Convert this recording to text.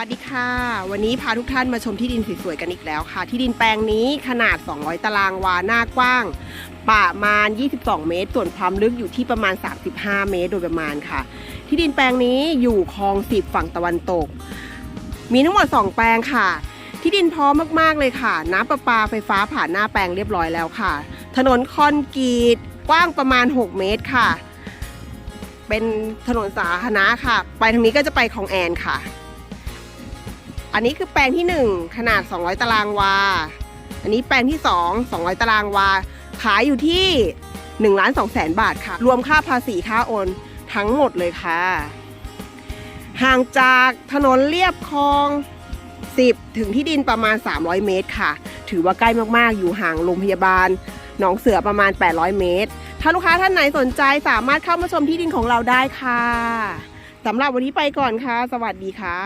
วัสดีค่ะ วันนี้พาทุกท่านมาชมที่ดินสวยๆกันอีกแล้วค่ะ ที่ดินแปลงนี้ขนาด 200 ตารางวาหน้ากว้าง ประมาณ 22 เมตร ส่วนความลึกอยู่ที่ประมาณ 35 เมตร โดยประมาณค่ะ ที่ดินแปลงนี้อยู่คลองสิบฝั่งตะวันตก มีทั้งหมด 2 แปลงค่ะ ที่ดินพร้อมมากๆเลยค่ะ น้ำประปาไฟฟ้าผ่านหน้าแปลงเรียบร้อยแล้วค่ะ ถนนคอนกรีตกว้างประมาณ 6 เมตรค่ะ เป็นถนนสาธารณะค่ะ ไปทางนี้ก็จะไปคลองแอนค่ะ อันนี้คือแปลงที่ 1 ขนาด 200 ตารางวา อันนี้แปลงที่ 2 200 ตารางวา ขายอยู่ที่1ล้าน2แสนบาทค่ะ รวมค่าภาษีค่าโอนทั้งหมดเลยค่ะ ห่างจากถนนเลียบคลอง 10 ถึงที่ดินประมาณ 300 เมตรค่ะ ถือว่าใกล้มากๆ อยู่ห่างโรงพยาบาลหนองเสือประมาณ 800 เมตร ถ้าลูกค้าท่านไหนสนใจสามารถเข้ามาชมที่ดินของเราได้ค่ะสำหรับวันนี้ไปก่อนค่ะ สวัสดีค่ะ